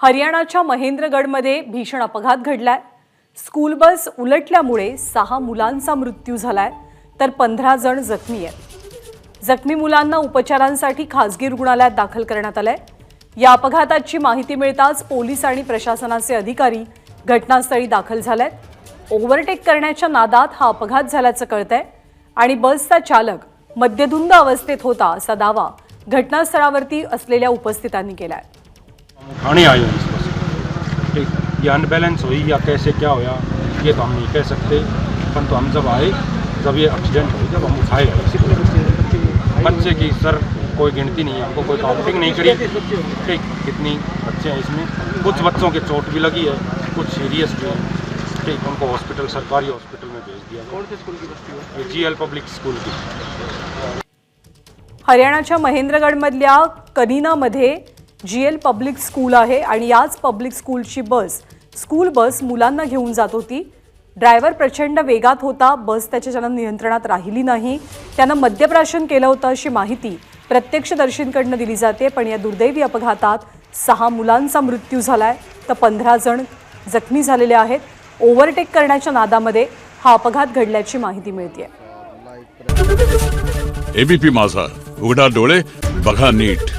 हरियाणाच्या महेंद्रगडमध्ये भीषण अपघात घडलाय. स्कूल बस उलटल्यामुळे सहा मुलांचा मृत्यू झालाय तर पंधरा जण जखमी आहेत. जखमी मुलांना उपचारांसाठी खासगी रुग्णालयात दाखल करण्यात आलंय. या अपघाताची माहिती मिळताच पोलीस आणि प्रशासनाचे अधिकारी घटनास्थळी दाखल झालेत. ओव्हरटेक करण्याच्या नादात हा अपघात झाल्याचं कळतंय आणि बसचा चालक मद्यधुंद अवस्थेत होता असा दावा घटनास्थळावरती असलेल्या उपस्थितांनी केलाय. उठाने आए हैं इस बस को। ठीक। ये अनबैलेंस हुई या कैसे क्या होया ये तो हम नहीं कह सकते। परंतु हम जब आए जब ये एक्सीडेंट हुई जब हम उठाए गए बच्चे की सर कोई गिनती नहीं है हमको कोई काउंटिंग नहीं करी। ठीक। कितनी बच्चे हैं इसमें। कुछ बच्चों के चोट भी लगी है कुछ सीरियस भी है। ठीक। उनको हॉस्पिटल सरकारी हॉस्पिटल में भेज दिया कौन से स्कूल की बस्ती जी एल पब्लिक स्कूल की। हरियाणाच्या महेंद्रगडमधल्या कनिनामध्ये जी एल पब्लिक स्कूल आहे आणि याच पब्लिक स्कूलची बस स्कूल बस मुलांना घेऊन जात होती. ड्रायव्हर प्रचंड वेगात होता बस त्याच्याच्यानं नियंत्रणात राहिली नाही. त्यानं मद्यप्राशन केलं होतं अशी माहिती प्रत्यक्षदर्शींकडनं दिली जाते पण या दुर्दैवी अपघातात सहा मुलांचा मृत्यू झालाय. तर पंधरा जण जखमी झालेले आहेत. ओव्हरटेक करण्याच्या नादामध्ये हा अपघात घडल्याची माहिती मिळते एबीपी माझा उघडा डोळे बघा नीट.